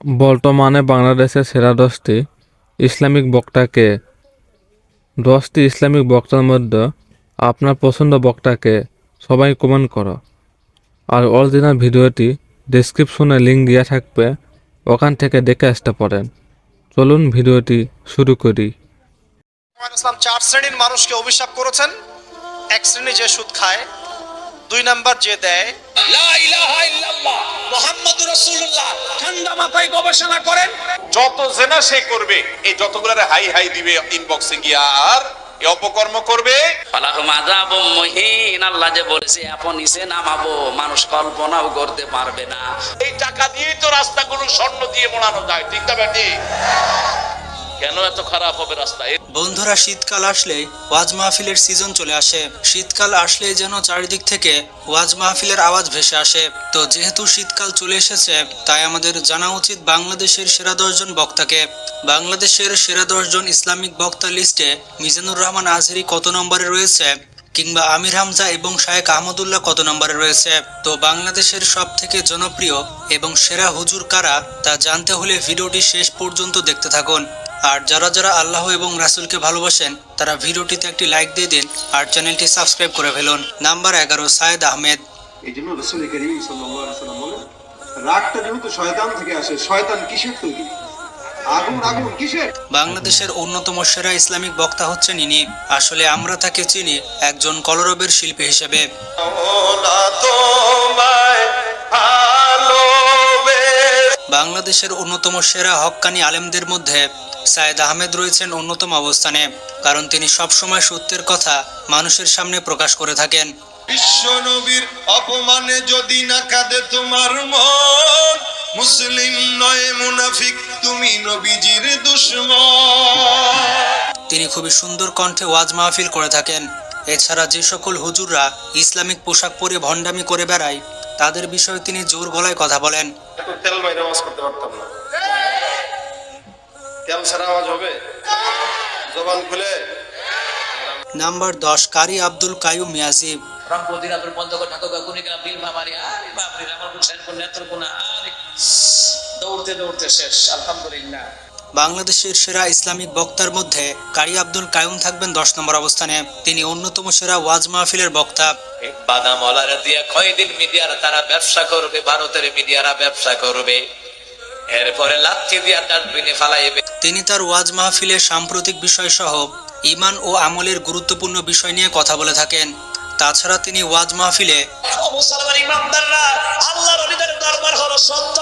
বর্তমানে বাংলাদেশের সেরা দশটি ইসলামিক বক্তাকে দশটি ইসলামিক বক্তার মধ্যে আপনার পছন্দ বক্তাকে সবাই কমেন্ট করো। আর অরিজিনাল ভিডিওটি ডেসক্রিপশনে লিঙ্ক দেওয়া থাকবে, ওখান থেকে দেখে আসতে পারেন। চলুন ভিডিওটি শুরু করি। ইসলাম চার শ্রেণির মানুষকে অভিশাপ করেছেন। এক শ্রেণি যে সুদ খায়, দুই নাম্বার যে দেয়। রাসূলুল্লাহ ঠান্ডা মাথায় গবেষণা করেন। যত জেনা সে করবে এই যতগুলারে হাই হাই দিবে ইনবক্সে গিয়া আর এই অপকর্ম করবে। আল্লাহ যে বলেছে আপন নিচে নামাবো মানুষ কল্পনাও করতে পারবে না। এই টাকা দিয়েই তো রাস্তাগুলো স্বর্ণ দিয়ে মোড়ানো যায় ঠিক না বেটি কেন এত খারাপ হবে রাস্তা? বন্ধুরা, শীতকাল আসলেই ওয়াজ মাহফিলের সিজন চলে আসে। শীতকাল আসলেই যেন চারিদিক থেকে ওয়াজ মাহফিলের আওয়াজ ভেসে আসে। তো যেহেতু শীতকাল চলে এসেছে, তাই আমাদের জানা উচিত বাংলাদেশের সেরা দশজন বক্তাকে। বাংলাদেশের সেরা দশজন ইসলামিক বক্তা লিস্টে মিজানুর রহমান আজহারি কত নম্বরে রয়েছে, কিংবা আমির হামজা এবং শায়েক আহমদুল্লাহ কত নম্বরে রয়েছে? তো বাংলাদেশের সব থেকে জনপ্রিয় এবং সেরা হুজুর কারা, তা জানতে হলে ভিডিওটি শেষ পর্যন্ত দেখতে থাকুন। আর যারা যারা আল্লাহ এবং রাসুলকে ভালোবাসেন তারা ভিডিওটিতে একটি লাইক দিয়ে দিন আর চ্যানেলটি সাবস্ক্রাইব করে ফেলুন। নাম্বার এগারো সায়েদ আহমেদ। এই জন্য রসুল করিম সাল্লাম বলেন রাগটা যেহেতু শয়তান থেকে আসে শয়তান কিসের তৈরি? আগুন আগুন কিসের? বাংলাদেশের অন্যতম সেরা ইসলামিক বক্তা হচ্ছেন ইনি। আসলে আমরা তাকে চিনি একজন কলরবের শিল্পী হিসেবে। বাংলাদেশের অন্যতম সেরা হক্কানি আলেমদের মধ্যে সায়েদ আহমেদ রয়েছেন অন্যতম অবস্থানে কারণ তিনি সবসময় সত্যের কথা মানুষের সামনে প্রকাশ করে থাকেন। বিশ্ব নবীর অপমানে যদি না কাঁদে তোমার মন মুসলিম নয় মুনাফিক তুমি নবীজির দুশ্মন। তিনি খুবই সুন্দর কণ্ঠে ওয়াজ মাহফিল করে থাকেন। এছাড়া যে সকল হুজুররা ইসলামিক পোশাক পরে ভণ্ডামি করে বেড়ায় তাদের বিষয়ে তিনি জোর গলায় কথা বলেন। তেল মাইরে আওয়াজ করতে পারতাম না। তেল ছাড়া আওয়াজ হবে? জবান খুলে। নাম্বার দশ কারি আব্দুল কায়ুম মিয়াজিব রংপুর দিনাজপুর পঞ্চগড় ঠাকুরগাঁও কুড়িগ্রাম নীলফামারী আরে বাপরে রামালপুর শেরপুর নেত্রকোনা আরে। দৌড়তে দৌড়তে শেষ আলহামদুলিল্লাহ। বাংলাদেশের সেরা ইসলামিক বক্তার মধ্যে কারি আব্দুল কায়ুম থাকবেন দশ নম্বর অবস্থানে। তিনি অন্যতম সেরা ওয়াজ মাহফিলের বক্তা। বাদাম ওলারা দিয়া কয়দিন মিডিয়ার তারা ব্যবসা করবে ভারতের মিডিয়ারা ব্যবসা করবে। এরপরে লাথি দিয়া ডাস্টবিনে ফালাইবে। তিনি তার ওয়াজ মাহফিলে সাম্প্রতিক বিষয় সহ ইমান ও আমলের গুরুত্বপূর্ণ বিষয় নিয়ে কথা বলে থাকেন। তাছাড়া তিনি ওয়াজ মাহফিলে মুসলমান ইমামদাররা আল্লাহর অলিদের দরবার হলো সত্য।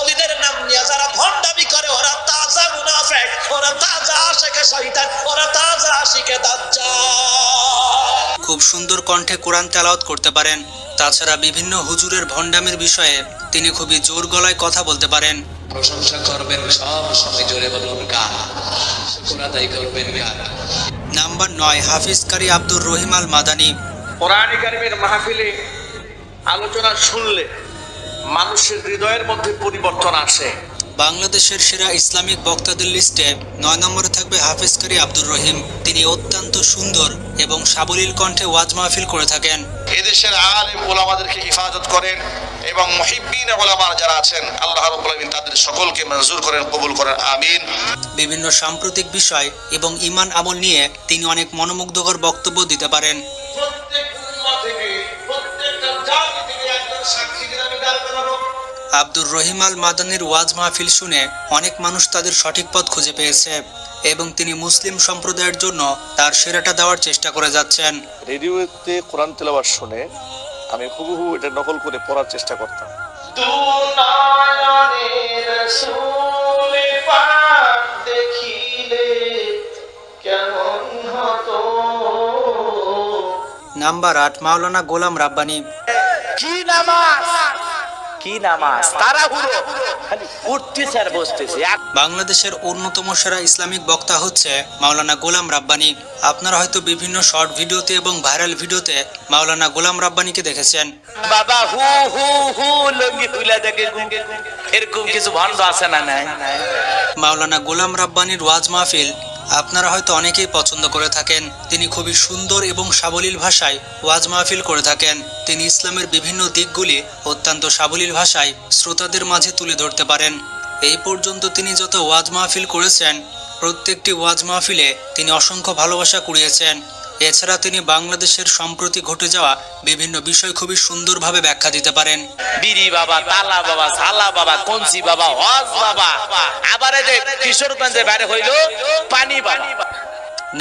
অলিদের নাম নিয়ে যারা ভণ্ডামি করে ওরা তাজা মুনাফেক ওরা তাজা আশেকে শয়তান ওরা তাজা আশিকে দাজ্জাল। খুব সুন্দর কণ্ঠে কোরআন তেলাওয়াত করতে পারেন। তাছাড়া বিভিন্ন হুজুরের ভণ্ডামির বিষয়ে তিনি খুবই জোর গলায় কথা বলতে পারেন। প্রশংসা করবেন সব সময় জোরে বলুন কার? শুকুর আদায় করবেন কার? নাম্বার নয় হাফিজ কারি আব্দুর রহিম আল মাদানী কোরআন কারিমের মাহফিলে আলোচনা শুনলে মানুষের হৃদয়ের মধ্যে পরিবর্তন আসে। বাংলাদেশের সেরা ইসলামিক বক্তাদের লিস্টে নয় নম্বরে থাকবে হাফিজ কারি আব্দুর রহিম। তিনি অত্যন্ত সুন্দর এবং সাবলীল কণ্ঠে ওয়াজ মাহফিল করে থাকেন। এদেশের আলেম ওলামাদেরকে হিফাজত করেন এবং মহিবিন ওলামার যারা আছেন আল্লাহ রাব্বুল আলামিন তাদের সকলকে মঞ্জুর করেন কবুল করেন আমিন। বিভিন্ন সাম্প্রতিক বিষয় এবং ইমান আমল নিয়ে তিনি অনেক মনোমুগ্ধকর বক্তব্য দিতে পারেন। আব্দুর রহিম আল মাদানির ওয়াজ মাহফিল শুনে অনেক মানুষ তাদের সঠিক পথ খুঁজে পেয়েছে এবং তিনি মুসলিম সম্প্রদায়ের জন্য তার সেরাটা দেওয়ার চেষ্টা করে যাচ্ছেন। রেডিওতে কোরআন তেলাওয়াত শুনে আমি হুবহু এটা নকল করে পড়ার চেষ্টা করতাম। নাম্বার আট মাওলানা গোলাম রাব্বানি। কি নামাজ? কি নামাজ? তাড়াহুড়ো। খালি উঠতেছে আর বসতেছে। বাংলাদেশের অন্যতম সেরা ইসলামিক বক্তা হচ্ছে মাওলানা গোলাম রাব্বানি। আপনারা হয়তো বিভিন্ন শর্ট ভিডিওতে এবং ভাইরাল ভিডিওতে মাওলানা গোলাম রাব্বানিকে দেখেছেন। বাবা হু হু হু লঙ্গি তুলে দেখে এরকম কিছু ভণ্ড আছে না নাই? মাওলানা গোলাম রাব্বানির ওয়াজ মাহফিল আপনারা হয়তো অনেকেই পছন্দ করে থাকেন। তিনি খুবই সুন্দর এবং সাবলীল ভাষায় ওয়াজ মাহফিল করে থাকেন। তিনি ইসলামের বিভিন্ন দিকগুলি অত্যন্ত সাবলীল ভাষায় শ্রোতাদের মাঝে তুলে ধরতে পারেন। এই পর্যন্ত তিনি যত ওয়াজ মাহফিল করেছেন, প্রত্যেকটি ওয়াজ মাহফিলে তিনি অসংখ্য ভালোবাসা কুড়িয়েছেন। এছাড়া তিনি বাংলাদেশের সম্প্রতি ঘটে যাওয়া বিভিন্ন বিষয় খুবই সুন্দরভাবে ব্যাখ্যা দিতে পারেন। বিড়ি বাবা, তালা বাবা সালা বাবা, কঞ্চি বাবা, হজ বাবা। আবার যে কিশোরগঞ্জে বাইরে হইল পানি বাবা।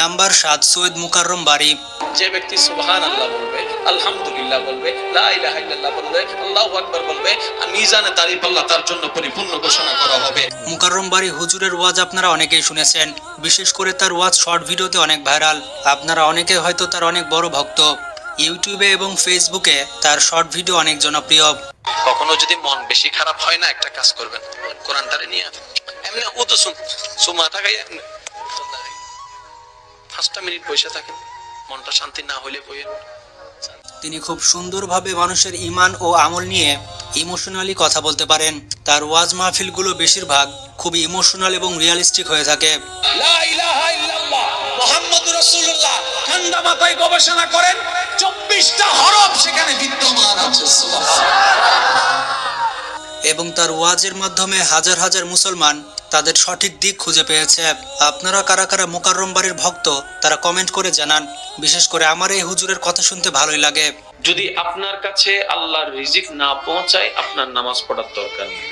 নাম্বার সাত সৈয়দ মুকাররম বাড়ি যে ব্যক্তি সুবহান আল্লাহ বলবে আলহামদুলিল্লাহ বলবে লা ইলাহা ইল্লাল্লাহ বলবে আল্লাহু আকবার বলবে আর মিজানে তারিফ আল্লাহ তার জন্য পরিপূর্ণ ঘোষণা করা হবে। মুকাররম বাড়ি হুজুরের ওয়াজ আপনারা অনেকেই শুনেছেন বিশেষ করে তার ওয়াজ শর্ট ভিডিওতে অনেক ভাইরাল আপনারা অনেকে হয়তো তার অনেক বড় ভক্ত। ইউটিউবে এবং ফেসবুকে তার শর্ট ভিডিও অনেক জনপ্রিয়। কখনো যদি মন বেশি খারাপ হয় না একটা কাজ করবেন। কোরআনটারে নিয়ে এমনি ও তো সুমা পাঁচটা মিনিট বসে থাকেন। মনটা শান্তি না হইলে বইয়েন তিনি খুব সুন্দরভাবে মানুষের ইমান ও আমল নিয়ে ইমোশনালি কথা বলতে পারেন। তার ওয়াজ মাহফিলগুলো বেশিরভাগ খুবই ইমোশনাল এবং রিয়ালিস্টিক হয়ে থাকে। মোহাম্মদ রসুল্লাহ ঠান্ডা মাথায় গবেষণা করেন চব্বিশটা হরফ সেখানে বিদ্যমান আছে এবং তার ওয়াজের মাধ্যমে হাজার হাজার মুসলমান তাদের সঠিক দিক খুঁজে পেয়েছে। আপনারা কারা কারা মোকাররম বাড়ির ভক্ত তারা কমেন্ট করে জানান। বিশেষ করে আমার এই হুজুরের কথা শুনতে ভালোই লাগে। যদি আপনার কাছে আল্লাহর রিজিক না পৌঁছায় আপনার নামাজ পড়ার দরকার নেই।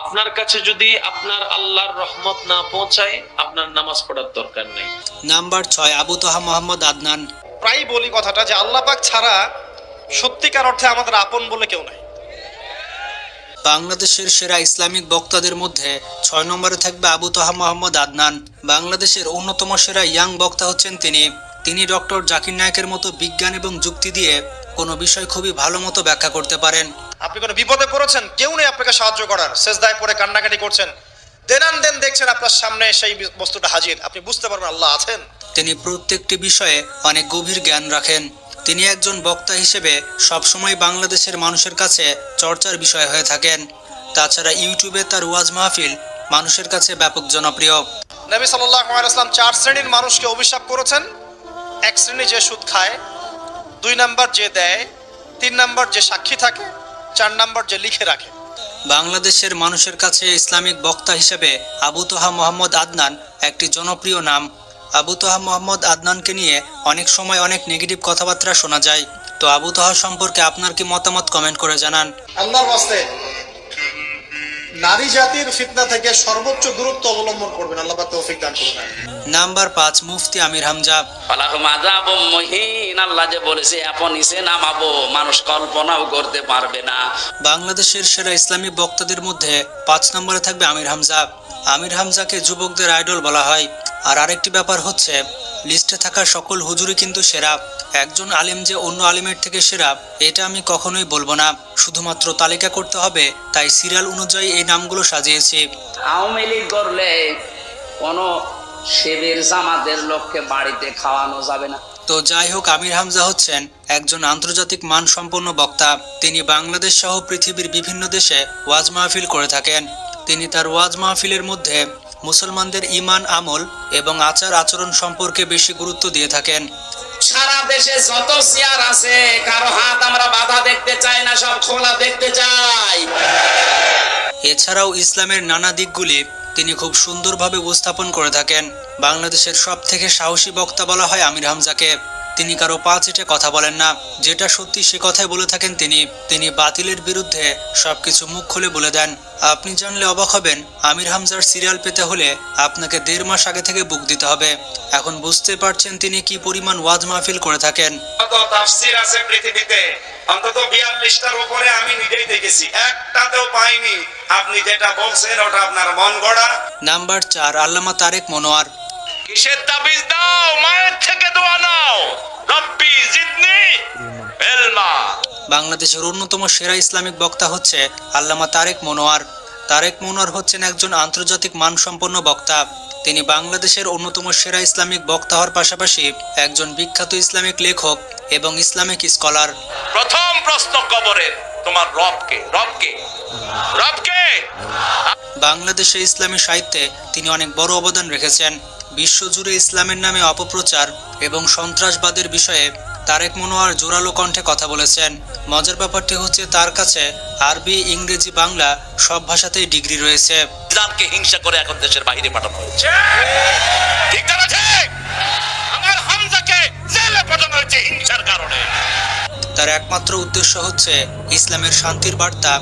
আপনার কাছে যদি আপনার আল্লাহর রহমত না পৌঁছায় আপনার নামাজ পড়ার দরকার নেই। নাম্বার ছয় আবু তোহা মোহাম্মদ আদনান। প্রায় বলি কথাটা যে আল্লাহ পাক ছাড়া সত্যিকার অর্থে আমাদের আপন বলে কেউ নাই। বাংলাদেশের সেরা ইসলামিক বক্তাদের মধ্যে ছয় নম্বরে থাকবে আবু তোহা মোহাম্মদ আদনান। বাংলাদেশের অন্যতম সেরা ইয়াং বক্তা হচ্ছেন তিনি। তিনি ডক্টর জাকির নায়কের মতো বিজ্ঞান এবং যুক্তি দিয়ে কোনো বিষয় খুবই ভালো মতো ব্যাখ্যা করতে পারেন। আপনি কোনো বিপদে পড়েছেন? কেউ নেই আপনাকে সাহায্য করার। শেষ দায় পরে কান্নাকাটি করছেন। দেনান দেন দেখছেন আপনার সামনে সেই বস্তুটা হাজির। আপনি বুঝতে পারবেন আল্লাহ আছেন। তিনি প্রত্যেকটি বিষয়ে অনেক গভীর জ্ঞান রাখেন। তিনি একজন বক্তা হিসেবে সবসময় বাংলাদেশের মানুষের কাছে চর্চার বিষয় হয়ে থাকেন। তাছাড়া ইউটিউবে তার ওয়াজ মাহফিল মানুষের কাছে ব্যাপক জনপ্রিয়। নবী সাল্লাহ আসলাম চার শ্রেণির মানুষকে অভিশাপ করেছেন। এক শ্রেণি যে সুদ খায় দুই নাম্বার যে দেয় তিন নাম্বার যে সাক্ষী থাকে চার নাম্বার যে লিখে রাখে। বাংলাদেশের মানুষের কাছে ইসলামিক বক্তা হিসেবে আবু তোহা মোহাম্মদ আদনান একটি জনপ্রিয় নাম। আবু তোহা মোহাম্মদ আদনানকে নিয়ে অনেক সময় অনেক নেগেটিভ কথাবার্তা শোনা যায়। তো আবু তোহা সম্পর্কে আপনার কি মতামত কমেন্ট করে জানান। আল্লাহর নারী জাতির ফিতনা থেকে সর্বোচ্চ দূরত্ব অবলম্বন করবেন। আল্লাহ পাক তৌফিক দান করুন। নাম্বার পাঁচ মুফতি আমির হামজা। আল্লাহ যে বলেছে নিচে নামাবো মানুষ কল্পনাও করতে পারবে না। বাংলাদেশের সেরা ইসলামী বক্তাদের মধ্যে পাঁচ নম্বরে থাকবে আমির হামজা। আমির হামজাকে যুবকদের আইডল বলা হয়। আর আরেকটি ব্যাপার হচ্ছে লিস্টে থাকা সকল হুজুরই কিন্তু সেরা। একজন আলেম যে অন্য আলেমের থেকে সেরা এটা আমি কখনোই বলব না। শুধুমাত্র তালিকা করতে হবে তাই সিরিয়াল অনুযায়ী এই নামগুলো সাজিয়েছি। আওয়ামী লীগ করলে কোন শিবির জামাতের লোককে বাড়িতে খাওয়ানো যাবে না। তো যাই হোক আমির হামজা হচ্ছেন একজন আন্তর্জাতিক মানসম্পন্ন বক্তা। তিনি বাংলাদেশ সহ পৃথিবীর বিভিন্ন দেশে ওয়াজ মাহফিল করে থাকেন। তিনি তার ওয়াজ মাহফিলের মধ্যে মুসলমানদের ইমান আমল এবং আচার আচরণ সম্পর্কে বেশি গুরুত্ব দিয়ে থাকেন। সারা দেশে যত চেয়ার আছে কারও হাত আমরা বাধা দেখতে চাই না সব খোলা দেখতে চাই। এছাড়াও ইসলামের নানা দিকগুলি তিনি খুব সুন্দরভাবে উপস্থাপন করে থাকেন। বাংলাদেশের সব থেকে সাহসী বক্তা বলা হয় আমির হামজাকে। তিনি কারও পা চেটে কথা বলেন না। যেটা সত্যি সে কথাই বলে থাকেন তিনি। তিনি বাতিলের বিরুদ্ধে সবকিছু মুখ খুলে বলে দেন। আপনি জানলে অবাক হবেন আমির হামজার সিরিয়াল পেতে হলে আপনাকে দেড় মাস আগে থেকে বুক দিতে হবে। এখন বুঝতে পারছেন তিনি কি পরিমাণ ওয়াজ মাহফিল করে থাকেন। তাফসির আছে পৃথিবীতে। অন্তত বিয়াল্লিশটার উপরে আমি নিজেই দেখেছি। একটাতেও পাইনি। আপনি যেটা বলছেন ওটা আপনার মন গড়া। নাম্বার চার আল্লামা তারেক মনোয়ার। কিসের তাবিজ দাও? মায়ের থেকে দোয়া নাও। রব্বি জিদনি এলমা। বাংলাদেশের অন্যতম সেরা ইসলামিক বক্তা হচ্ছে আল্লামা তারেক মনোয়ার। তারেক মনোয়ার হচ্ছেন একজন আন্তর্জাতিক মানসম্পন্ন বক্তা। তিনি বাংলাদেশের অন্যতম সেরা ইসলামিক বক্তা হওয়ার পাশাপাশি একজন বিখ্যাত ইসলামিক লেখক এবং ইসলামিক স্কলার। প্রথম প্রশ্ন কবরের তোমার রবকে রবকে রবকে। বাংলাদেশের ইসলামী সাহিত্যে তিনি অনেক বড় অবদান রেখেছেন। বিশ্বজুড়ে ইসলামের নামে অপপ্রচার এবং সন্ত্রাসবাদের বিষয়ে তারেক মনোয়ার জোরালো কণ্ঠে কথা বলেছেন। মজার ব্যাপারটি হচ্ছে তার কাছে আরবি ইংরেজি বাংলা সব ভাষাতেই ডিগ্রি রয়েছে। ইসলামকে হিংসা করে এখন দেশের বাইরে পাঠানো হয়েছে। ঠিক আমার হামজাকে জেলে পাঠানো হয়েছে হিংসার কারণে। তার একমাত্র উদ্দেশ্য হচ্ছে ইসলামের শান্তির বার্তা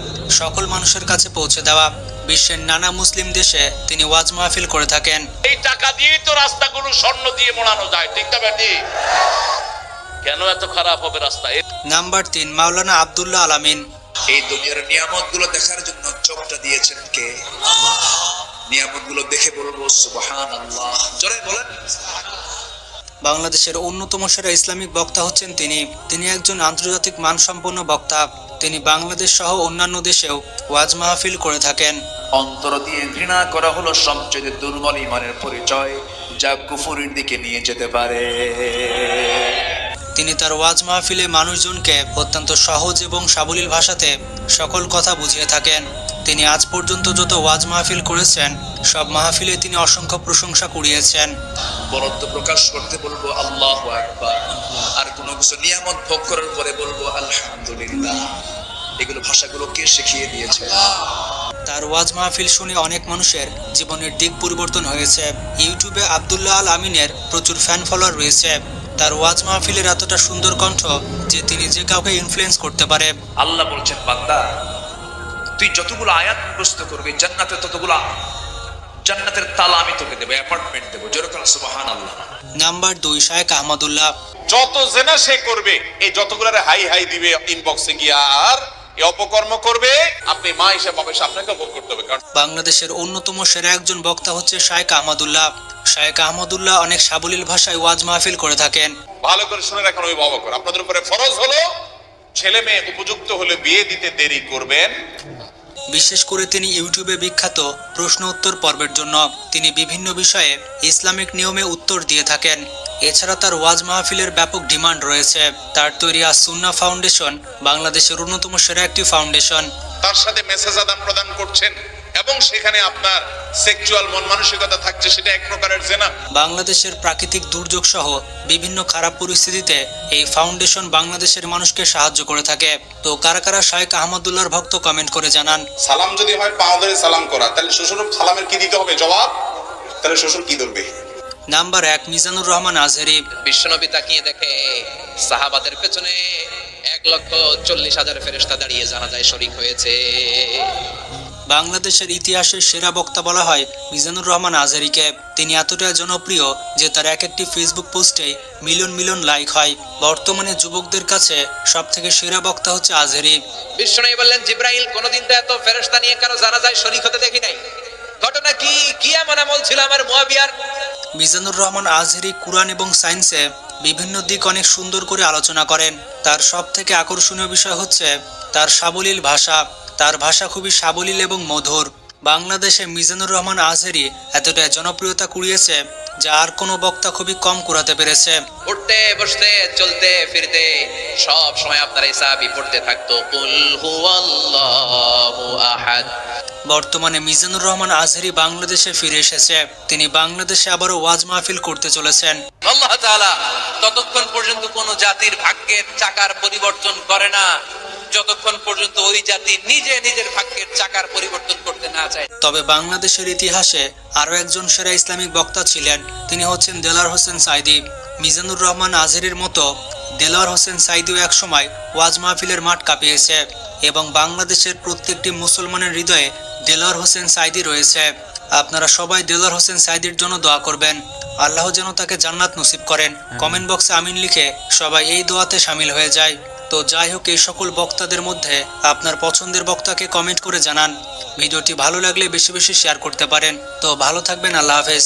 সকল মানুষের কাছে পৌঁছে দেওয়া। বিশ্বের নানা মুসলিম দেশে তিনি ওয়াজ মাহফিল করে থাকেন। এই টাকা দিয়েই তো রাস্তাগুলো স্বর্ণ দিয়ে মোড়ানো যায় ঠিক না ব্যাটি? কেন এত খারাপ হবে রাস্তা? নাম্বার তিন মাওলানা আবদুল্লাহ আলামিন। এই দুনিয়ার নিয়ামতগুলো দেখার জন্য চোখটা দিয়েছেন কে? নিয়ামতগুলো দেখে বলব সুবহান আল্লাহ জোরে বলেন। বাংলাদেশের অন্যতম সেরা ইসলামিক বক্তা হচ্ছেন তিনি। তিনি একজন আন্তর্জাতিক মানসম্পন্ন বক্তা। তিনি বাংলাদেশ সহ অন্যান্য দেশেও ওয়াজ মাহফিল করে থাকেন। অন্তর দিয়ে ঘৃণা করা হলো সবচেয়ে দুর্বল ইমানের পরিচয় যা কুফুরির দিকে নিয়ে যেতে পারে। তিনি তার ওয়াজ মাহফিলে মানুষজনকে অত্যন্ত সহজ এবং সাবলীল ভাষাতে সকল কথা বুঝিয়ে থাকেন। তিনি আজ পর্যন্ত যত ওয়াজ মাহফিল করেছেন সব মাহফিলে তিনি অসংখ্য প্রশংসা কুড়িয়েছেন। বরত্ব প্রকাশ করতে বলব আল্লাহ আকবার। আর কোনো কিছু নিয়ামত ভোগ করার পরে বলব আলহামদুলিল্লাহ। এগুলো ভাষাগুলো কে শিখিয়ে দিয়েছে? তার ওয়াজ মাহফিল শুনে অনেক মানুষের জীবনের দিক পরিবর্তন হয়েছে। ইউটিউবে আবদুল্লাহ আল আমিনের প্রচুর ফ্যান ফলোয়ার রয়েছে। তার ওয়াজ মাহফিলের এতটা সুন্দর কণ্ঠ যে তিনি যে কাউকে ইনফ্লুয়েন্স করতে পারে। আল্লাহ বলছেন বান্দা তুই যতগুলো আয়াত মুখস্থ করবি জান্নাতে ততগুলো জান্নাতের তালা আমি তোকে দেবো অ্যাপার্টমেন্ট দেবো যেরকম সুবাহান আল্লাহ নাম্বার দুই শায়েক আহমদুল্লাহ। যত জেনা সে করবে এই যতগুলারে হাই হাই দিবে ইনবক্সে গিয়া আর অপকর্ম করবে আপনি মা হিসেবে অবশ্যই আপনাকে ভোগ করতে হবে কারণ বাংলাদেশের অন্যতম সেরা একজন বক্তা হচ্ছে শায়েক আহমদুল্লাহ। শায়েক আহমদুল্লাহ অনেক সাবলীল ভাষায় ওয়াজ মাহফিল করে থাকেন। ভালো করে শুনে রাখেন অভিভাবক আপনাদের উপরে ফরজ হলো ছেলে মেয়ে উপযুক্ত হলে বিয়ে দিতে দেরি করবেন। বিশেষ করে তিনি ইউটিউবে বিখ্যাত প্রশ্ন উত্তর পর্বের জন্য তিনি বিভিন্ন বিষয়ে ইসলামিক নিয়মে উত্তর দিয়ে থাকেন। এছাড়া তার ওয়াজ মাহফিলের ব্যাপক ডিমান্ড রয়েছে। তার তৈরি আসুন্না ফাউন্ডেশন বাংলাদেশের অন্যতম সেরা একটি ফাউন্ডেশন। তার সাথে মেসেজ আদান প্রদান করছেন এবং সেখানে আপনার সেক্সুয়াল মন মানসিকতা থাকছে সেটা এক প্রকারের জেনা। বাংলাদেশের প্রাকৃতিক দুর্যোগ সহ বিভিন্ন খারাপ পরিস্থিতিতে এই ফাউন্ডেশন বাংলাদেশের মানুষকে সাহায্য করে থাকে। তো কারা কারা শায়েক আহমদুল্লাহর ভক্ত কমেন্ট করে জানান। সালাম যদি হয় পাও ধরে সালাম করা। তাহলে শ্বশুর সালামের কি দিতে হবে? জবাব? তাহলে শ্বশুর কি ধরবে? নাম্বার এক মিজানুর রহমান আজহেরি। বিশ্বনবী তাকিয়ে দেখে সাহাবাদের পেছনে এক লক্ষ চল্লিশ হাজার ফেরেস্তা দাঁড়িয়ে জানা যায় শরিক হয়েছে। বাংলাদেশের ইতিহাসের সেরা বক্তা বলা হয় মিজানুর রহমান আজহারিকে তিনি এতটা জনপ্রিয় যে তার এক একটি ফেসবুক পোস্টে মিলিয়ন মিলিয়ন লাইক হয়। বর্তমানে যুবকদের কাছে সব থেকে সেরা বক্তা হচ্ছে আজহারি বিশ্বনবী বললেন জিব্রাইল কোনদিন তো এত ফেরেস্তা নিয়ে কারও জানা যায় শরিক হতে দেখি নাই। ঘটনা কি? কি এমন আমল ছিল আমার মুয়াবিয়ার? মিজানুর রহমান আজহারি কুরআন এবং সায়েন্সে বিভিন্ন দিক অনেক সুন্দর করে আলোচনা করেন। তার সব থেকে আকর্ষণীয় বিষয় হচ্ছে তার সাবলীল ভাষা। তার ভাষা খুবই সাবলীল এবং মধুর। বাংলাদেশে মিজানুর রহমান আজহারি এতটা জনপ্রিয়তা কুড়িয়েছে যা আর কোনো বক্তা খুবই কম কুড়াতে পেরেছে। উঠতে বসতে চলতে ফিরতে সব সময় আপনার এই সাহাবি পড়তে থাকতো। কুল হুয়াল্লাহু আহাদ। বর্তমানে মিজানুর রহমান আজহারি বাংলাদেশে ফিরে এসেছে। তিনি বাংলাদেশে আবারও ওয়াজ মাহফিল করতে চলেছেন। আল্লাহ তাআলা ততক্ষণ পর্যন্ত কোন জাতির ভাগ্যের চাকার পরিবর্তন করে না। যতক্ষণ পর্যন্ত ওই জাতি নিজে নিজের ভাগ্যের চাকার পরিবর্তন করতে না চায়। তবে বাংলাদেশের ইতিহাসে আরও একজন সেরা ইসলামিক বক্তা ছিলেন তিনি হচ্ছেন দেলার হোসেন সাইদি। মিজানুর রহমান আজহারির মতো দেলার হোসেন সাইদিও একসময় ওয়াজ মাহফিলের মাঠ কাঁপিয়েছে এবং বাংলাদেশের প্রত্যেকটি মুসলমানের হৃদয়ে দেলার হোসেন সাইদি রয়েছে। আপনারা সবাই দেলার হোসেন সাইদির জন্য দোয়া করবেন। আল্লাহ যেন তাকে জান্নাত নসিব করেন। কমেন্ট বক্সে আমিন লিখে সবাই এই দোয়াতে সামিল হয়ে যায়। তো যাই হোক, এই সকল বক্তাদের মধ্যে আপনার পছন্দের বক্তাকে কমেন্ট করে জানান। ভিডিওটি ভালো লাগলে বেশি বেশি শেয়ার করতে পারেন। তো ভালো থাকবেন, আল্লাহ হাফেজ।